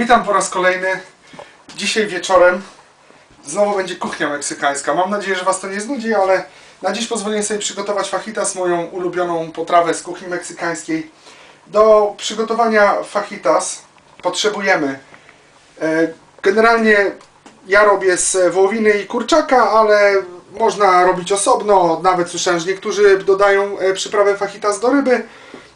Witam po raz kolejny. Dzisiaj wieczorem znowu będzie kuchnia meksykańska. Mam nadzieję, że Was to nie znudzi, ale na dziś pozwolę sobie przygotować fajitas, moją ulubioną potrawę z kuchni meksykańskiej. Do przygotowania fajitas potrzebujemy e, generalnie ja robię z wołowiny i kurczaka, ale można robić osobno. Nawet słyszałem, że niektórzy dodają e, przyprawę fajitas do ryby.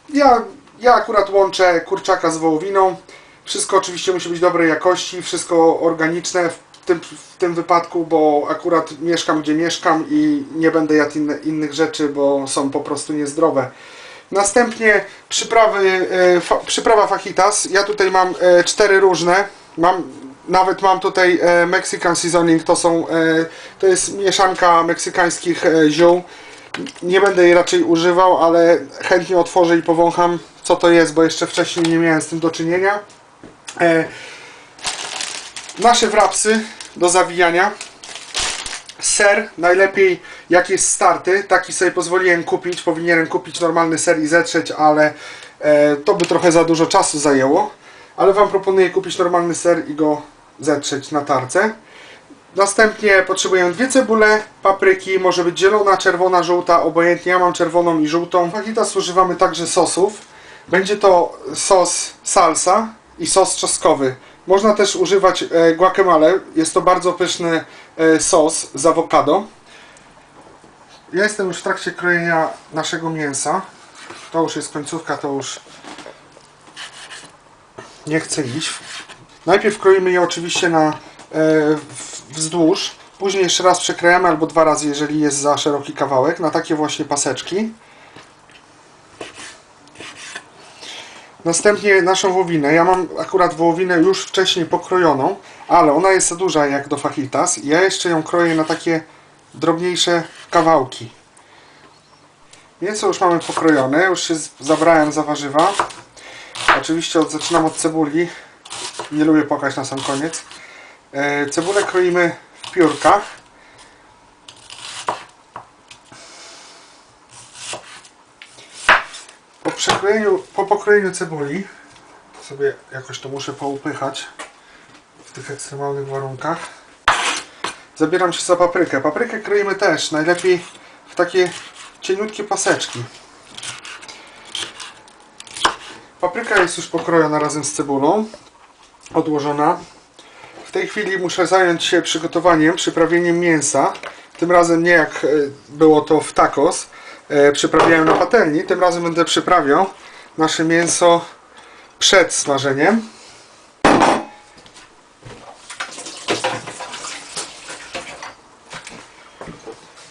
Ja, ja akurat łączę kurczaka z wołowiną. Wszystko oczywiście musi być dobrej jakości, wszystko organiczne w tym, w tym wypadku, bo akurat mieszkam gdzie mieszkam i nie będę jadł inne, innych rzeczy, bo są po prostu niezdrowe. Następnie przyprawy, e, fa, przyprawa fajitas. Ja tutaj mam e, cztery różne. Mam, nawet mam tutaj e, Mexican Seasoning, to są, e, to jest mieszanka meksykańskich e, ziół. Nie będę jej raczej używał, ale chętnie otworzę i powącham co to jest, bo jeszcze wcześniej nie miałem z tym do czynienia. E, nasze wrapsy do zawijania. Ser, najlepiej jak jest starty, taki sobie pozwoliłem kupić, powinienem kupić normalny ser i zetrzeć, ale e, to by trochę za dużo czasu zajęło. Ale Wam proponuję kupić normalny ser i go zetrzeć na tarce. Następnie potrzebujemy dwie cebule, papryki, może być zielona, czerwona, żółta, obojętnie. Ja mam czerwoną i żółtą. Fajitas używamy także sosów. Będzie to sos salsa i sos czosnkowy. Można też używać e, guacamole. Jest to bardzo pyszny e, sos z awokado. Ja jestem już w trakcie krojenia naszego mięsa. To już jest końcówka, to już nie chcę iść. Najpierw kroimy je oczywiście na e, wzdłuż. Później jeszcze raz przekrajamy albo dwa razy, jeżeli jest za szeroki kawałek, na takie właśnie paseczki. Następnie naszą wołowinę. Ja mam akurat wołowinę już wcześniej pokrojoną, ale ona jest za duża jak do fajitas. Ja jeszcze ją kroję na takie drobniejsze kawałki. Mięso już mamy pokrojone, już się zabrałem za warzywa. Oczywiście od, zaczynam od cebuli. Nie lubię płakać na sam koniec. E, cebulę kroimy w piórkach. Po przekrojeniu, po pokrojeniu cebuli sobie jakoś to muszę poupychać w tych ekstremalnych warunkach. Zabieram się za paprykę. Paprykę kroimy też najlepiej w takie cieniutkie paseczki. Papryka jest już pokrojona razem z cebulą, odłożona. W tej chwili muszę zająć się przygotowaniem, przyprawieniem mięsa. Tym razem nie jak e, było to w tacos, e, przyprawiałem na patelni. Tym razem będę przyprawiał nasze mięso przed smażeniem.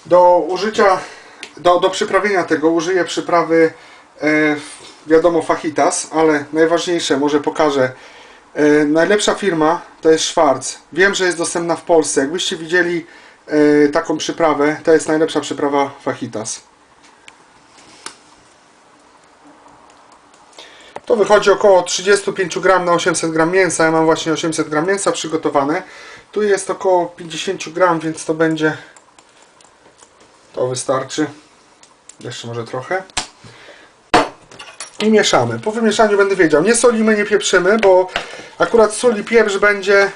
Do użycia, do, do przyprawienia tego użyję przyprawy e, wiadomo fajitas, ale najważniejsze może pokażę. E, najlepsza firma to jest Schwarz. Wiem, że jest dostępna w Polsce. Jakbyście widzieli e, taką przyprawę, to jest najlepsza przyprawa fajitas. To wychodzi około 35 gram na 800 gram mięsa. Ja mam właśnie 800 gram mięsa przygotowane. Tu jest około 50 gram, więc to będzie to wystarczy. Jeszcze może trochę. I mieszamy. Po wymieszaniu będę wiedział. Nie solimy, nie pieprzymy, bo akurat sól i pieprz będzie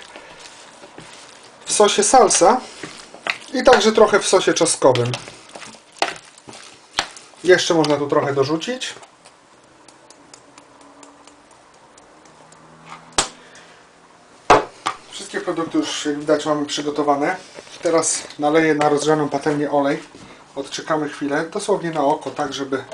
w sosie salsa i także trochę w sosie czosnkowym. Jeszcze można tu trochę dorzucić. Produkty już jak widać mamy przygotowane. Teraz naleję na rozgrzaną patelnię olej. Odczekamy chwilę, dosłownie na oko, tak żeby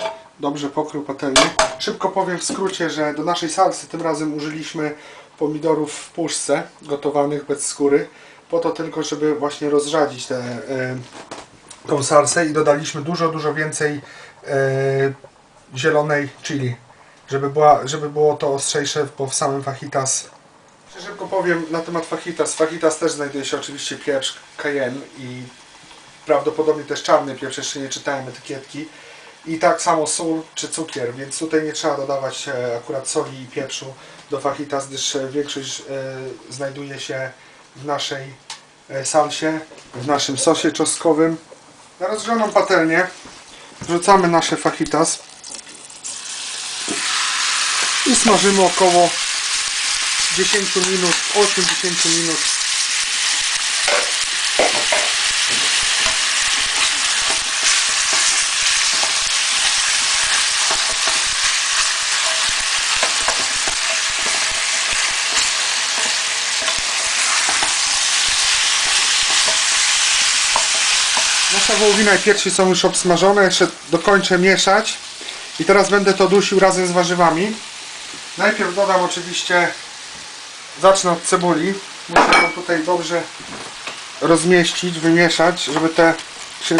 dobrze pokrył patelnię. Szybko powiem w skrócie, że do naszej salsy tym razem użyliśmy pomidorów w puszce, gotowanych bez skóry. Po to tylko, żeby właśnie rozrzadzić tę e, tą salsę i dodaliśmy dużo, dużo więcej e, zielonej chili. Żeby, była, żeby było to ostrzejsze, bo w samym fajitas Szybko powiem na temat fajitas. Fajitas też znajduje się oczywiście pieprz cayenne i prawdopodobnie też czarny pieprz, jeszcze nie czytałem etykietki. I tak samo sól czy cukier, więc tutaj nie trzeba dodawać e, akurat soli i pieprzu do fajitas, gdyż e, większość e, znajduje się w naszej salsie, w naszym sosie czosnkowym. Na rozgrzaną patelnię wrzucamy nasze fajitas i smażymy około 10 minut, 8-10 minut. Nasza wołowina i piersi są już obsmażone, jeszcze dokończę mieszać i teraz będę to dusił razem z warzywami. Najpierw dodam oczywiście, zacznę od cebuli. Muszę ją tutaj dobrze rozmieścić, wymieszać, żeby te się,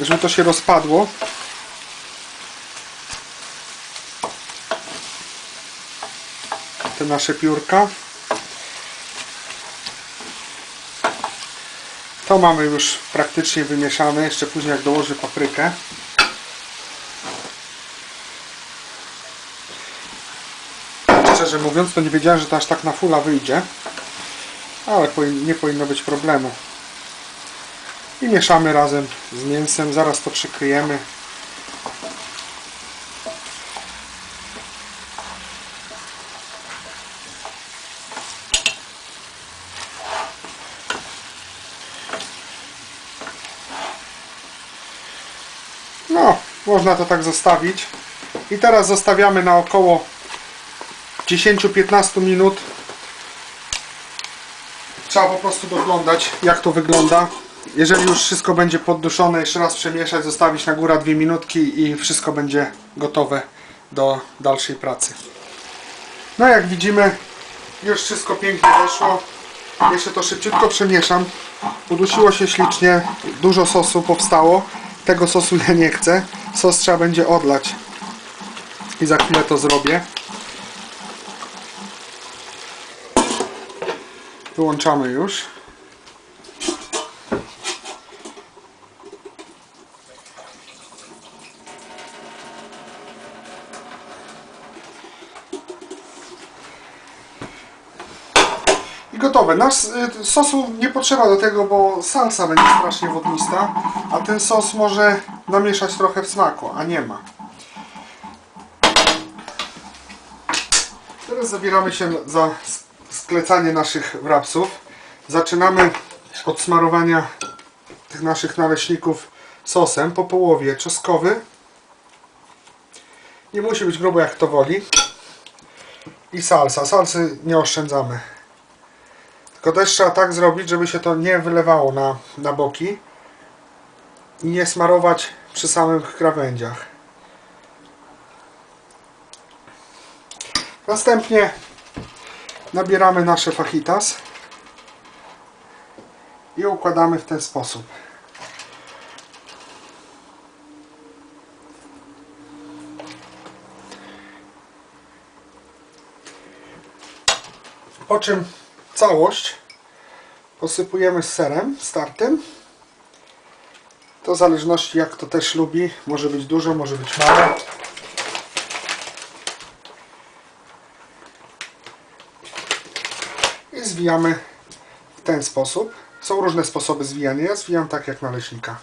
żeby to się rozpadło. Te nasze piórka. To mamy już praktycznie wymieszane, jeszcze później jak dołożę paprykę. Szczerze mówiąc, to nie wiedziałem, że to aż tak na fula wyjdzie. Ale nie powinno być problemu. I mieszamy razem z mięsem. Zaraz to przykryjemy. No, można to tak zostawić. I teraz zostawiamy na około 10-15 minut. Trzeba po prostu doglądać, jak to wygląda. Jeżeli już wszystko będzie podduszone, jeszcze raz przemieszać, zostawić na górę 2 minutki i wszystko będzie gotowe do dalszej pracy. No jak widzimy, już wszystko pięknie weszło. Jeszcze to szybciutko przemieszam. Udusiło się ślicznie, dużo sosu powstało. Tego sosu ja nie chcę. Sos trzeba będzie odlać. I za chwilę to zrobię. Wyłączamy już. I gotowe. Nasz y, sosu nie potrzeba do tego, bo salsa będzie strasznie wodnista, a ten sos może namieszać trochę w smaku, a nie ma. Teraz zabieramy się za sklecanie naszych wrapsów. Zaczynamy od smarowania tych naszych naleśników sosem po połowie czosnkowy. Nie musi być grubo jak to woli. I salsa. Salsy nie oszczędzamy. Tylko też trzeba tak zrobić, żeby się to nie wylewało na, na boki i nie smarować przy samych krawędziach. Następnie nabieramy nasze fajitas i układamy w ten sposób. Po czym całość posypujemy serem startym. To w zależności jak to też lubi. Może być dużo, może być mało. I zwijamy w ten sposób. Są różne sposoby zwijania. Ja zwijam tak jak naleśnika.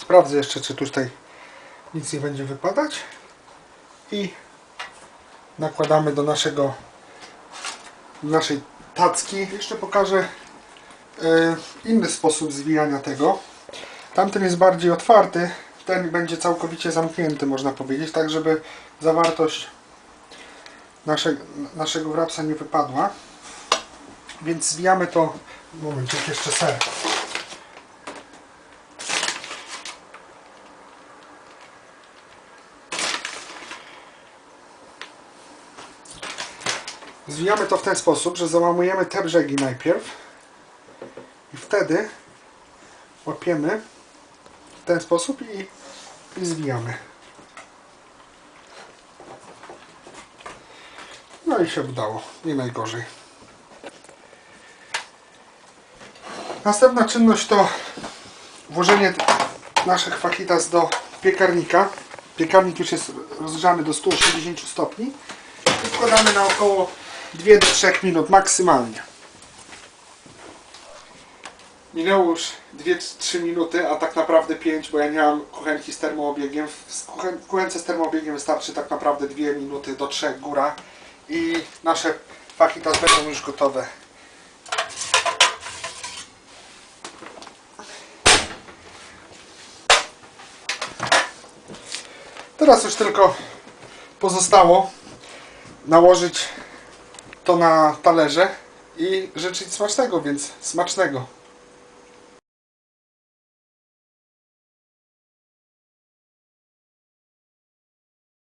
Sprawdzę jeszcze, czy tutaj nic nie będzie wypadać. I nakładamy do naszego naszej tacki. Jeszcze pokażę e, inny sposób zwijania tego. Tamten jest bardziej otwarty, ten będzie całkowicie zamknięty, można powiedzieć, tak żeby zawartość nasze, naszego wrapsa nie wypadła. Więc zwijamy to. Momencik, jeszcze ser. Zwijamy to w ten sposób, że załamujemy te brzegi najpierw i wtedy łapiemy w ten sposób i, i zwijamy. No i się udało, nie najgorzej. Następna czynność to włożenie naszych fajitas do piekarnika. Piekarnik już jest rozgrzany do 180 stopni i wkładamy na około 2 do 3 minut maksymalnie. Minęło już 2-3 minuty, a tak naprawdę 5, bo ja nie mam kuchenki z termoobiegiem. W kuchence z termoobiegiem wystarczy tak naprawdę 2 minuty do 3 góra i nasze fajitas będą już gotowe. Teraz już tylko pozostało nałożyć to na talerze i życzyć smacznego, więc smacznego.